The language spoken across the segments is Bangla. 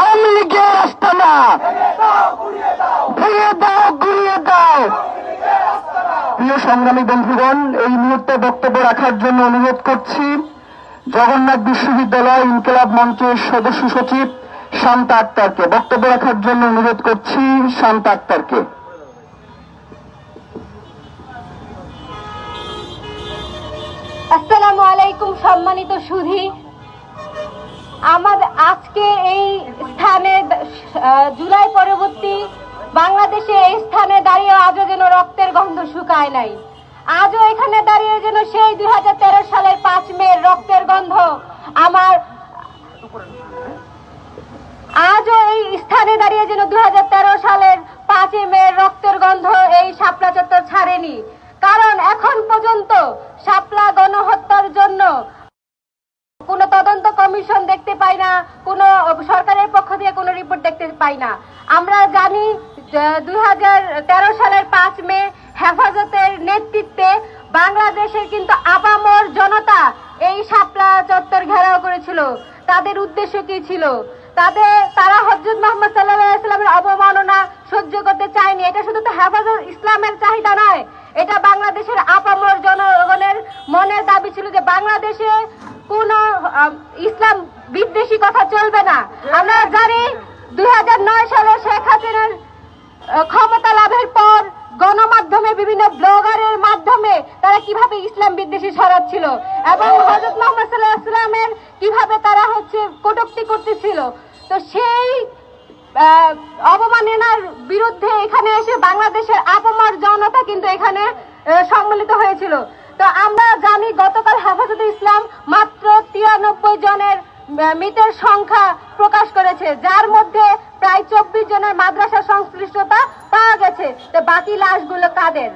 আওয়ামী লীগের আস্তানা ভেঙে দাও গুড়িয়ে দাও। প্রিয় সংগ্রামী বন্ধুগণ, এই মুহূর্তে বক্তব্য রাখার জন্য অনুরোধ করছি, জগন্নাথ বিশ্ববিদ্যালয় ইনকলাব মঞ্চের সদস্য সচিব শান্তা আক্তারকে। বক্তব্য রাখার জন্য অনুরোধ করছি শান্তা আক্তারকে। আসসালামু আলাইকুম সম্মানিত সুধী। জুলাই পরবর্তী বাংলাদেশে এই স্থানে দাঁড়িয়ে আজও যেন রক্তের গন্ধ শুকায় নাই। আজও এখানে দাঁড়িয়ে যেন সেই দুই সালের পাঁচ মে রক্তের গন্ধ আমার আজও এই স্থানে দাঁড়িয়ে যেন দু হাজার তেরো সালের পাঁচই মে রক্তের গন্ধ এই শাপলা চত্বর ছাড়েনি। কারণ এখন পর্যন্ত শাপলা গণহত্যার জন্য কোনো তদন্ত কমিশন দেখতে পাই না, কোনো থেকে কোনো রিপোর্ট দেখতে পাই না। আমরা জানি দু হাজার তেরো সালের পাঁচ মে হেফাজতের নেতৃত্বে বাংলাদেশের কিন্তু আপামর জনতা এই শাপলা চত্বর ঘেরাও করেছিল। তাদের উদ্দেশ্য কি ছিল? তাদের, তারা হজরত মোহাম্মদ সাল্লাহ ইসলামের অবমাননা সহ্য করতে চায়নি। এটা শুধু তো হেফাজত ইসলামের চাহিদা নয়, এটা বাংলাদেশের আপামর জনগণের মনের দাবি ছিল যে বাংলাদেশে কোন ইসলাম বিদ্বেষী কথা চলবে না। আমরা জানি দু হাজার নয় সালে শেখ হাসিনার ক্ষমতা লাভের পর গণমাধ্যমে বিভিন্ন ব্লগারের মাধ্যমে তারা কীভাবে ইসলাম বিদ্বেষী ছড়াচ্ছিল এবং হজরত মোহাম্মদ সাল্লাহ ইসলামের কীভাবে তারা হচ্ছে কটূক্তি করতেছিল। তো সেই অবমাননার বিরুদ্ধে এখানে এসে বাংলাদেশের আপমার জনতা কিন্তু এখানে সম্মিলিত হয়েছিল। তো আমরা জানি গতকাল হেফাজতে ইসলাম মাত্র তিরানব্বই জনের মৃতের সংখ্যা প্রকাশ করেছে, যার মধ্যে প্রায় চব্বিশ জনের মাদ্রাসা সংশ্লিষ্টতা পাওয়া গেছে। তো বাকি লাশগুলো কাদের?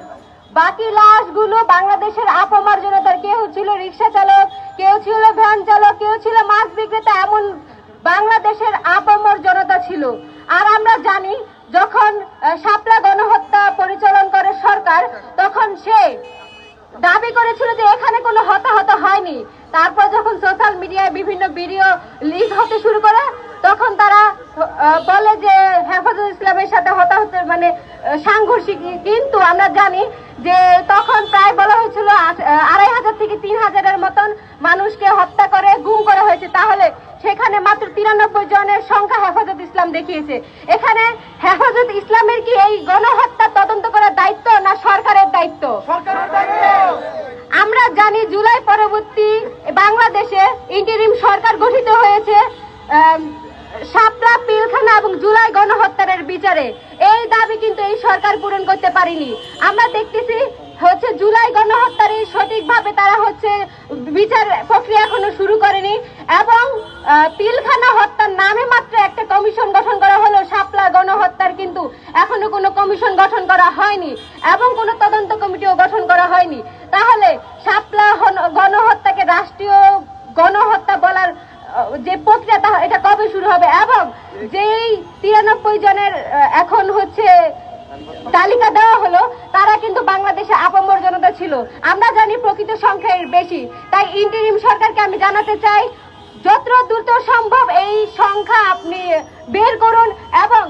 বাকি লাশগুলো বাংলাদেশের আপমার জনতার। কেউ ছিল রিক্সা চালক, কেউ ছিল ভ্যান চালক, কেউ ছিল মাছ বিক্রেতা, এমন বাংলাদেশের আপামর জনতা ছিল। আর আমরা জানি, যখন শাপলা গণহত্যা পরিচালন করে সরকার, তখন সে দাবি করেছিল যে এখানে কোনো হতাহত হয়নি। তারপর যখন সোশ্যাল মিডিয়ায় বিভিন্ন ভিডিও লিক হতে শুরু করে, তখন তারা বলে যে হেফাজত ইসলামের সাথে হতাহত মানে সাংঘর্ষিক। কিন্তু আমরা জানি যে তখন প্রায় বলা হয়েছিল আড়াই হাজার থেকে তিন হাজারের মতন মানুষকে হত্যা করে, গুম করা হয়েছে। তাহলে সেখানে মাত্র তিরানব্বই জনের সংখ্যা হেফাজত ইসলাম দেখিয়েছে। এখানে হেফাজত ইসলামের কি এই গণহত্যা তদন্ত করার দায়িত্ব না সরকারের দায়িত্ব? আমরা জানি জুলাই পরবর্তী বাংলাদেশে ইন্টারিম সরকার গঠিত হয়েছে আম, পিলখানা এবং জুলাই গণহত্যার বিচারে। এই দাবি কিন্তু এই সরকার পূরণ করতে পারেনি। আমরা দেখতেছি হচ্ছে জুলাই গণহত্যার এই সঠিকভাবে তারা হচ্ছে বিচার প্রক্রিয়া এখনও শুরু করেনি এবং পিলখানা হত্যার নামে মাত্র একটা কমিশন গঠন করা হলো, শাপলা গণহত্যার কিন্তু এখনও কোনো কমিশন গঠন করা হয়নি এবং কোনো তদন্ত কমিটিও গঠন করা হয়নি। তাহলে হন- গণহত্যাকে রাষ্ট্রীয় গণহত্যা বলার যে প্রক্রিয়া এটা কবে শুরু হবে? এবং যেই তিরানব্বই জনের এখন হচ্ছে তালিকা দেওয়া হলো, তারা কিন্তু বাংলাদেশে আপামর জনতা ছিল। আমরা জানি প্রকৃত সংখ্যা এর বেশি। তাই ইন্টারিম সরকারকে আমি জানাতে চাই, যত দ্রুত সম্ভব এই সংখ্যা আপনি বের করুন এবং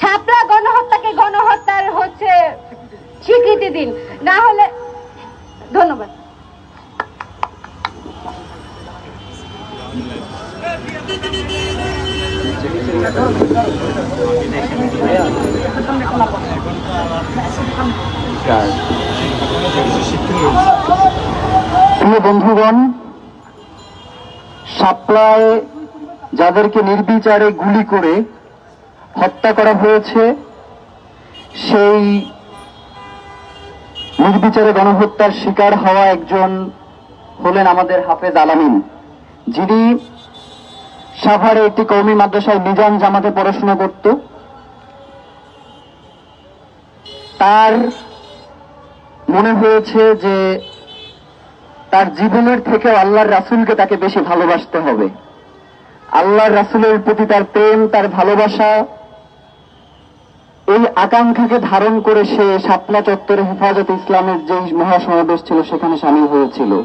শাপলা গণহত্যাকে গণহত্যার হচ্ছে স্বীকৃতি দিন। না হলে ধন্যবাদ। প্রিয় বন্ধুগণ সাপ্লায় যাদেরকে নির্বিচারে গুলি করে হত্যা করা হয়েছে, সেই নির্বিচারে গণহত্যার শিকার হওয়া একজন হলেন আমাদের হাফেজ আলামিন, যিনি সাভারে একটি কৌমি মাদ্রাসায় নিজাম জামাতে পড়াশোনা করত। তার মনে হয়েছে যে তার জীবনের থেকে আল্লাহর রাসূলকে তাকে বেশি ভালোবাসতে হবে। আল্লাহর রাসূলের প্রতি তার প্রেম, তার ভালোবাসা এই আকাঙ্ক্ষাকে ধারণ করে সে শাপলা চত্বরে হেফাজত ইসলামের যে মহাসমাবেশ ছিল, সেখানে সামিল হয়েছিল।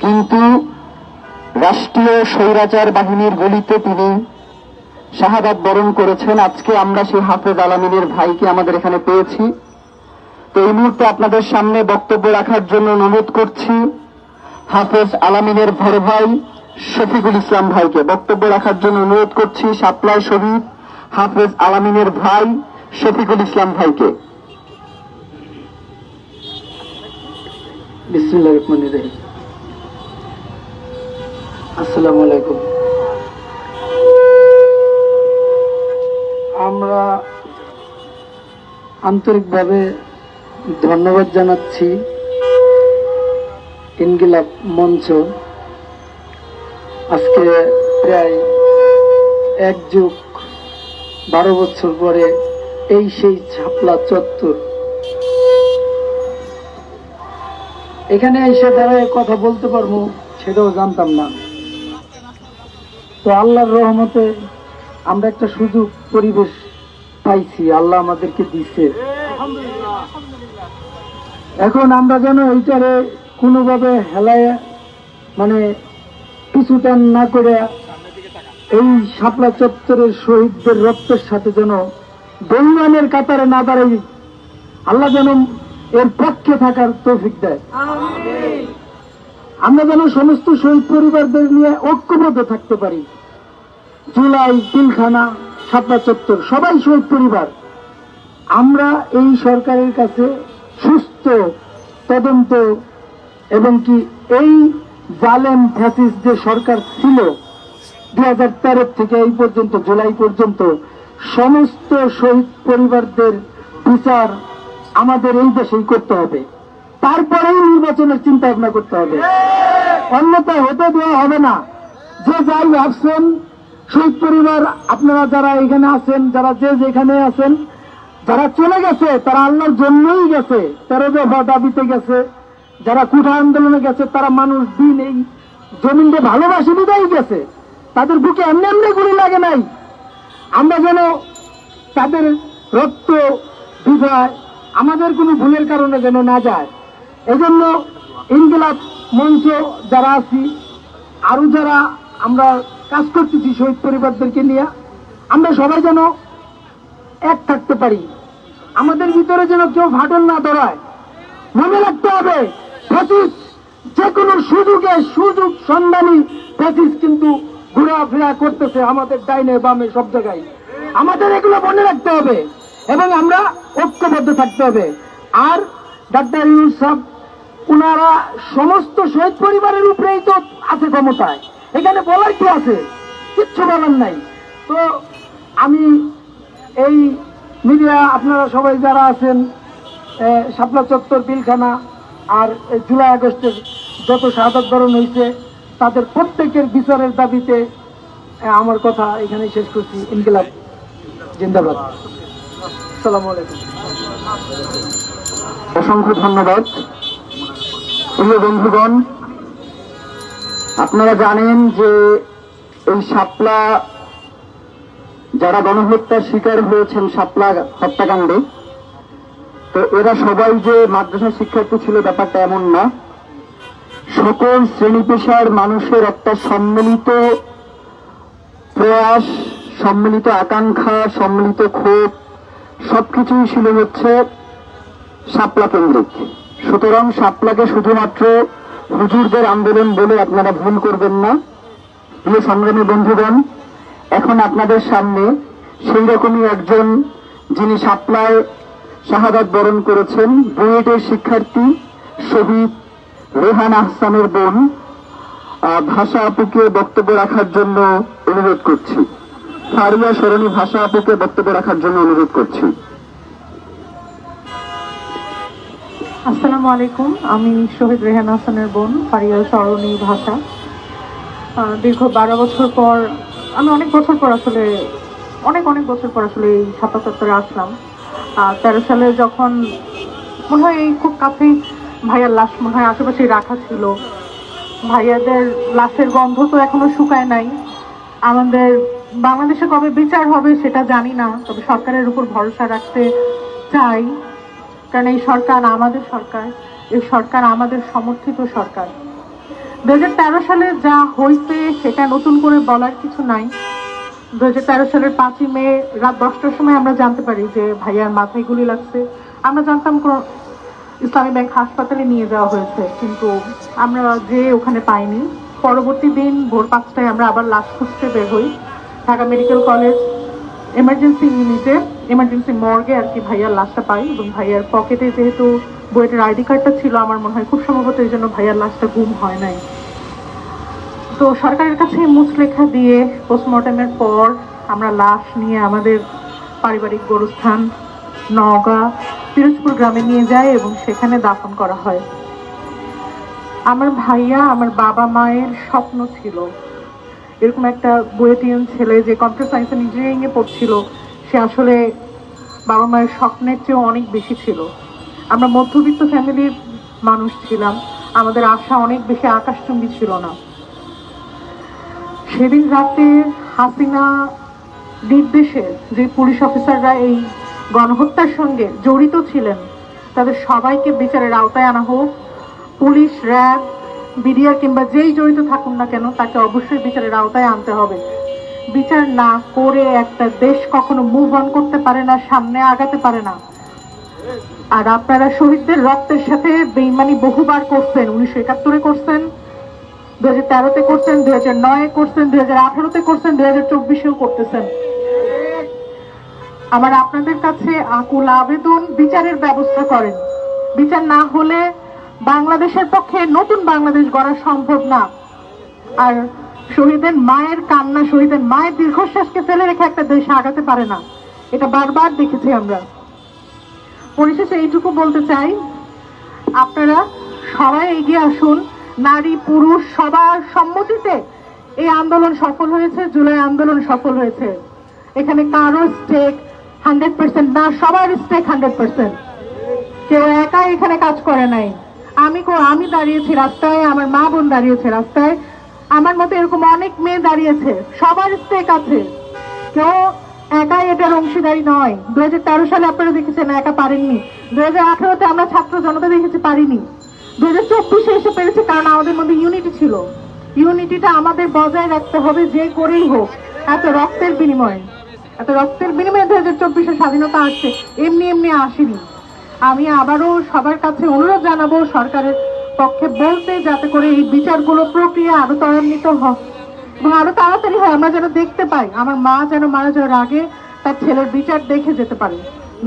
কিন্তু রাষ্ট্রীয় স্বৈরাচার বাহিনীর গলিতে তিনি শাহাদাত বরণ করেছেন। আজকে আমরা সেই হাফেজ আলামিনের ভাইকে আমাদের এখানে পেয়েছি। তো এই মুহূর্তে আপনাদের সামনে বক্তব্য রাখার জন্য অনুরোধ করছি হাফেজ আলামিনের বড় ভাই শফিকুল ইসলাম ভাইকে। বক্তব্য রাখার জন্য অনুরোধ করছি সাপ্লাই শহীদ হাফেজ আলামিনের ভাই শফিকুল ইসলাম ভাইকে। বিসমুল্লাহ রহমান রহিম। আসসালামু আলাইকুম। আমরা আন্তরিকভাবে ধন্যবাদ জানাচ্ছি ইনগিলাপ মঞ্চ। আজকে প্রায় এক যুগ, বারো বছর পরে এই সেই ছাপলা চত্বর। এখানে এসে দাঁড়ায় কথা বলতে পারব, সেটাও জানতাম না। তো আল্লাহর রহমতে আমরা একটা সুযোগ, পরিবেশ পাইছি, আল্লাহ আমাদেরকে দিছে। এখন আমরা যেন এইটারে কোনোভাবে হেলায় মানে পিছুটান না করে এই শাপলা চত্বরের শহীদদের রক্তের সাথে যেন বেইমানের কাতারে না দাঁড়াই, আল্লাহ যেন এর পক্ষে থাকার তৌফিক দেয়। আমরা যেন সমস্ত শহীদ পরিবারদের নিয়ে ঐক্যবদ্ধ থাকতে পারি। জুলাই পিলখানা শাপলা চত্বর, সবাই শহীদ পরিবার। আমরা এই সরকারের কাছে সুস্থ, তদন্ত এবং কি এই জালেম ফ্যাসিস যে সরকার ছিল দু হাজার তেরো থেকে এই পর্যন্ত, জুলাই পর্যন্ত, সমস্ত শহীদ পরিবারদের বিচার আমাদের এই দেশেই করতে হবে। তারপরেই নির্বাচনের চিন্তা ভাবনা করতে হবে। অন্যথায় হতে দেওয়া হবে না। যে যাই ভাবছেন শহীদ পরিবার, আপনারা যারা এখানে আছেন, যারা যে যেখানে আছেন, যারা চলে গেছে, তারা আল্লাহর জন্যই গেছে, তেরো দফা দাবিতে গেছে, যারা কুঠা আন্দোলনে গেছে, তারা মানুষ, দিন এই জমিনকে ভালোবাসি, বিদায় গেছে। তাদের বুকে এমনি এমনি গুলি লাগে নাই। আমরা যেন তাদের রক্ত বিধায়, আমাদের কোনো ভুলের কারণে যেন না যায়। এজন্য ইনকিলাব মঞ্চ যারা আছি আরও যারা আমরা কাজ করতেছি শহীদ পরিবারদেরকে নিয়ে, আমরা সবাই যেন এক থাকতে পারি। আমাদের ভিতরে যেন কেউ ফাটল না ধরায়। মনে রাখতে হবে ফ্যাসিস যে কোনো সুযোগে সুযোগ সন্ধানী ফ্যাসিস কিন্তু ঘোরাফেরা করতেছে আমাদের ডাইনে বামে সব জায়গায়। আমাদের এগুলো মনে রাখতে হবে এবং আমরা ঐক্যবদ্ধ থাকতে হবে। আর ডাক্তার ইউসুফ ওনারা সমস্ত শহীদ পরিবারের উপরেই তো আছে ক্ষমতায়। এখানে বলার কি আছে? কিচ্ছু বলার নাই। তো আমি এই মিডিয়া, আপনারা সবাই যারা আছেন শাপলা চত্বর বিলখানা আর জুলাই আগস্টের যত শাহাদত বরণ হয়েছে তাদের প্রত্যেকের বিচারের দাবিতে আমার কথা এখানে শেষ করছি। ইনকিলাব। জিন্দাবাদ। আসসালামু আলাইকুম। অসংখ্য ধন্যবাদ। প্রিয় বন্ধুগণ, আপনারা জানেন যে এই শাপলা, যারা গণহত্যার শিকার হয়েছেন শাপলা হত্যাকাণ্ডে, তো এরা সবাই যে মাদ্রাসা শিক্ষার্থী ছিল ব্যাপারটা এমন না। সকল শ্রেণি পেশার মানুষের একটা সম্মিলিত প্রয়াস, সম্মিলিত আকাঙ্ক্ষা, সম্মিলিত ক্ষোভ, সবকিছুই ছিল হচ্ছে শাপলা কেন্দ্রিক। সুতরাং শাপলাকে শুধুমাত্র হুজুরদের আন্দোলন বলে আপনারা ভুল করবেন না। প্রিয় সংগ্রামী বন্ধুগণ, এখন আপনাদের সামনে সেই রকমই একজন যিনি শাপলায় শাহাদাত বরণ করেছেন, বুয়েটের শিক্ষার্থী শহীদ রেহান আহসানের বোন। ভাষা আপুকে বক্তব্য রাখার জন্য অনুরোধ করছি। ফারিয়া সরণী ভাষা আপুকে বক্তব্য রাখার জন্য অনুরোধ করছি। আসসালামু আলাইকুম। আমি শহীদ রেহান হাসানের বোন ফারিয়াল সরণী ভাষা। দীর্ঘ বারো বছর পর, আমি অনেক বছর পর আসলে, অনেক অনেক বছর পর আসলে এই ছাপা চত্বরে আসলাম তেরো সালে যখন, মনে হয় এই খুব কাছেই ভাইয়ার লাশ, মনে হয় আশেপাশেই রাখা ছিল। ভাইয়াদের লাশের গন্ধ তো এখনও শুকায় নাই। আমাদের বাংলাদেশে কবে বিচার হবে সেটা জানি না, তবে সরকারের উপর ভরসা রাখতে চাই। কারণ এই সরকার আমাদের সরকার, এই সরকার আমাদের সমর্থিত সরকার। দু হাজার তেরো সালে যা হয়েছে সেটা নতুন করে বলার কিছু নাই। দু হাজার তেরো সালের পাঁচই মে রাত দশটার সময় আমরা জানতে পারি যে ভাইয়ার মাথায় গুলি লাগছে। আমরা জানতাম কোন ইসলামী ব্যাংক হাসপাতালে নিয়ে যাওয়া হয়েছে, কিন্তু আমরা যে ওখানে পাইনি। পরবর্তী দিন ভোর পাঁচটায় আমরা আবার লাশ খুঁজতে বের হই। ঢাকা মেডিকেল কলেজ, এমার্জেন্সি ইউনিটে। এমার্জেন্সি মর্গে আর কি ভাইয়ার লাশটা পাই এবং ভাইয়ার পকেটে যেহেতু বইয়ের আইডি কার্ডটা ছিল, আমার মনে হয় খুব সম্ভবত এই জন্য ভাইয়ার লাশটা গুম হয় নাই। তো সরকারের কাছে মুচলেখা দিয়ে পোস্টমর্টমের পর আমরা লাশ নিয়ে আমাদের পারিবারিক গোরস্থান নওগাঁ, পিরোজপুর গ্রামে নিয়ে যাই এবং সেখানে দাফন করা হয়। আমার ভাইয়া, আমার বাবা মায়ের স্বপ্ন ছিল। এরকম একটা বুয়েটিয়ান ছেলে যে কম্পিউটার সায়েন্স অ্যান্ড ইঞ্জিনিয়ারিং পড়ছিল সে আসলে বাবা মায়ের স্বপ্নের চেয়েও অনেক বেশি ছিল। আমরা মধ্যবিত্ত ফ্যামিলির মানুষ ছিলাম, আমাদের আশা অনেক বেশি আকাশচুম্বী ছিল না। সেদিন রাতে হাসিনা নির্দেশে যে পুলিশ অফিসাররা এই গণহত্যার সঙ্গে জড়িত ছিলেন, তাদের সবাইকে বিচারের আওতায় আনা হোক, পুলিশ, র্যাব বিডিআর কিংবা যেই জড়িত থাকুন না কেন, তাকে অবশ্যই বিচারের আওতায় আনতে হবে। বিচার না করে একটা দেশ কখনো মুভ অন করতে পারে না, সামনে আগাতে পারে না। আর আপনারা শহীদদের রক্তের সাথে বেইমানি বহুবার করছেন, উনিশশো একাত্তরে করছেন দু হাজার তেরোতে করছেন দুই হাজার নয়ে করছেন দুই হাজার আঠারোতে করছেন দুই হাজার চব্বিশেও করতেছেন। আমার আপনাদের কাছে আকুল আবেদন, বিচারের ব্যবস্থা করেন। বিচার না হলে বাংলাদেশের পক্ষে নতুন বাংলাদেশ গড়া সম্ভব না। আর শহীদের মায়ের কান্না, শহীদের মায়ের দীর্ঘশ্বাসকে ফেলে রেখে একটা দেশ আগাতে পারে না। এটা বারবার দেখেছি আমরা। পরিশেষে এইটুকু বলতে চাই, আপনারা সবাই এগিয়ে আসুন। নারী, পুরুষ, সবার সম্মতিতে এই আন্দোলন সফল হয়েছে, জুলাই আন্দোলন সফল হয়েছে। এখানে কারও স্টেক হান্ড্রেড পার্সেন্ট না, সবার স্টেক হান্ড্রেড পার্সেন্ট কেউ একা এখানে কাজ করে নাই। আমি আমি দাঁড়িয়েছি রাস্তায়, আমার মা বোন দাঁড়িয়েছে রাস্তায়। আমার মতো এরকম অনেক মেয়ে দাঁড়িয়েছে, সবার স্টেক আছে কেউ একাই এটার অংশীদারি নয়। দু হাজার সালে আপনারা দেখেছেন, একা পারেননি। দু হাজার আঠারোতে আমরা ছাত্র জনতা দেখেছি, পারিনি। দু হাজার চব্বিশে এসে পেরেছি কারণ আমাদের মধ্যে ইউনিটি ছিল। ইউনিটিটা আমাদের বজায় রাখতে হবে যে করেই হোক। এত রক্তের বিনিময়ে। এত রক্তের বিনিময়ে দু হাজার চব্বিশে স্বাধীনতা আসছে, এমনি এমনি আসেনি। আমি আবারও সবার কাছে অনুরোধ জানাব সরকারের পক্ষে বলতে যাতে করে এই বিচারগুলো প্রক্রিয়া আরও ত্বরান্বিত হয়। এবং আরও তাড়াতাড়ি হয়, আমরা যেন দেখতে পাই, আমার মা যেন মারা যাওয়ার আগে তার ছেলের বিচার দেখে যেতে পারে।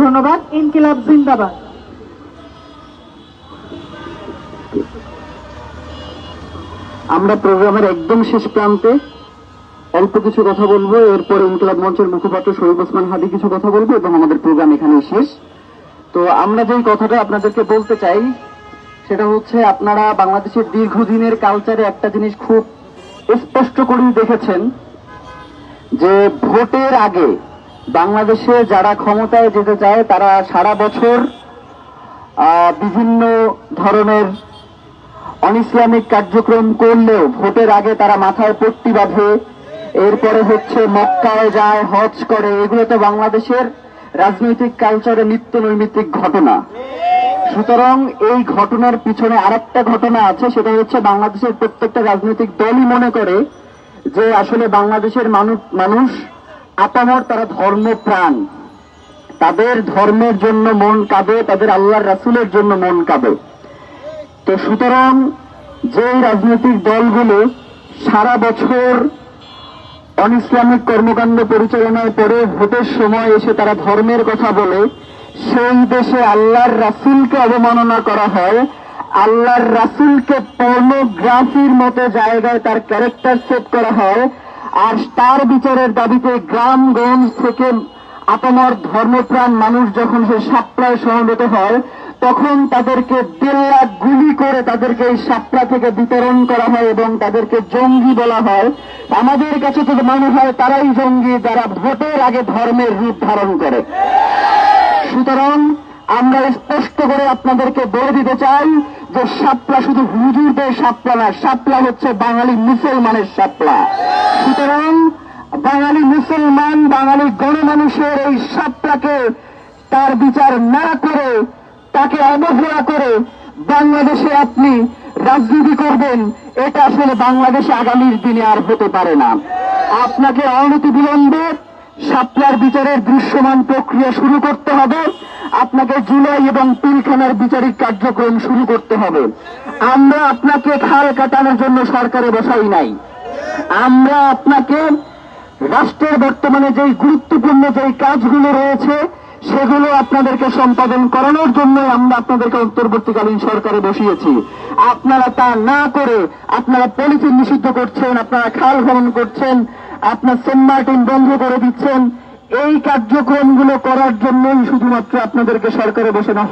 ধন্যবাদ, ইনকিলাব জিন্দাবাদ। আমরা প্রোগ্রামের একদম শেষ প্রান্তে অল্প কিছু কথা বলব, এরপর ইনকিলাব মঞ্চের মুখপাত্র শহীদ ওসমান হাদি কিছু কথা বলব, এবং আমাদের প্রোগ্রাম এখানে শেষ। তো আমরা যেই কথাটা আপনাদেরকে বলতে চাই সেটা হচ্ছে আপনারা বাংলাদেশের দীর্ঘদিনের কালচারে একটা জিনিস খুব স্পষ্ট করেই দেখেছেন, যে ভোটের আগে বাংলাদেশে যারা ক্ষমতায় যেতে চায়, তারা সারা বছর বিভিন্ন ধরনের অনইসলামিক কার্যক্রম করলেও ভোটের আগে তারা মাথায় পট্টি বাঁধে। এরপরে হচ্ছে মক্কায় যায়, হজ করে। এগুলো তো বাংলাদেশের রাজনৈতিক কালচারে নিত্য নৈমিত্তিক ঘটনা। সুতরাং এই ঘটনার পিছনে আরেকটা ঘটনা আছে, সেটা হচ্ছে বাংলাদেশের প্রত্যেকটা রাজনৈতিক দলই মনে করে যে আসলে বাংলাদেশের মানুষ আপামর, তারা ধর্মপ্রাণ তাদের ধর্মের জন্য মন কাঁদে, তাদের আল্লাহর রাসুলের জন্য মন কাঁদে। তো সুতরাং যেই রাজনৈতিক দলগুলো সারা বছর অনইসলামিক কর্মকাণ্ড পরিচালনার পরে ভোটের সময় এসে তারা ধর্মের কথা বলে সেই দেশে আল্লাহর রাসুলকে অবমাননা করা হয়। আল্লাহর রাসুলকে পর্নোগ্রাফির মতো জায়গায় তার ক্যারেক্টার সেট করা হয়। আর তার বিচারের দাবিতে গ্রামগঞ্জ থেকে আপামর ধর্মপ্রাণ মানুষ যখন সে সাপ্লায় সমবেত হয়, তখন তাদেরকে দেড় গুলি করে তাদেরকে এই সাপড়া থেকে বিতরণ করা হয় এবং তাদেরকে জঙ্গি বলা হয়। আমাদের কাছে তো মনে হয় তারাই জঙ্গি যারা ভোটের আগে ধর্মের রূপ ধারণ করে। সুতরাং আমরা স্পষ্ট করে আপনাদেরকে বলে দিতে চাই যে সাপলা শুধু হুজুরদের সাপলা না সাপলা হচ্ছে বাঙালি মুসলমানের সাপলা সুতরাং বাঙালি মুসলমান, বাঙালি গণমানুষের এই সাপলাকে তার বিচার না করে, তাকে অবহেলা করে বাংলাদেশে আপনি রাজনীতি করবেন, এটা আসলে বাংলাদেশে আগামীর দিনে আর হতে পারে না। আপনাকে অনতি বিলম্বে সাপলার বিচারের দৃশ্যমান প্রক্রিয়া শুরু করতে হবে। আপনাকে জুলাই এবং পিলখানার বিচারিক কার্যক্রম শুরু করতে হবে। আমরা আপনাকে খাল কাটানোর জন্য সরকারে বসাই নাই। আমরা আপনাকে রাষ্ট্রের বর্তমানে যেই গুরুত্বপূর্ণ যেই কাজগুলো রয়েছে, সেগুলো আপনাদেরকে সম্পাদন করানোর জন্য আমরা আপনাদেরকে অন্তর্বর্তীকালীন সরকারে বসিয়েছি। আপনারা তা না করে আপনারা পলিথিন নিষিদ্ধ করছেন, আপনারা খাল খনন করছেন আপনার সেন্ট মার্টিন বন্ধ করে দিচ্ছেন। এই কার্যক্রমগুলো করার জন্যই শুধুমাত্র আপনাদেরকে সরকারে বসানো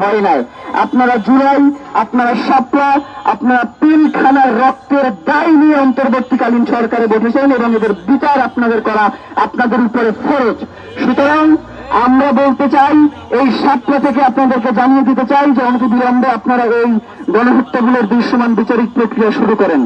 হয় নাই। আপনারা জুলাই, আপনারা সাপলা আপনারা পিলখানার রক্তের দায় নিয়ে অন্তর্বর্তীকালীন সরকারে বসেছেন এবং এদের বিচার আপনাদের করা আপনাদের উপরে ফরজ। সুতরাং আমরা বলতে চাই, এই সাপলা থেকে আপনাদেরকে জানিয়ে দিতে চাই যে অনতি বিলম্বে আপনারা এই গণহত্যাগুলোর দৃশ্যমান বিচারিক প্রক্রিয়া শুরু করেন।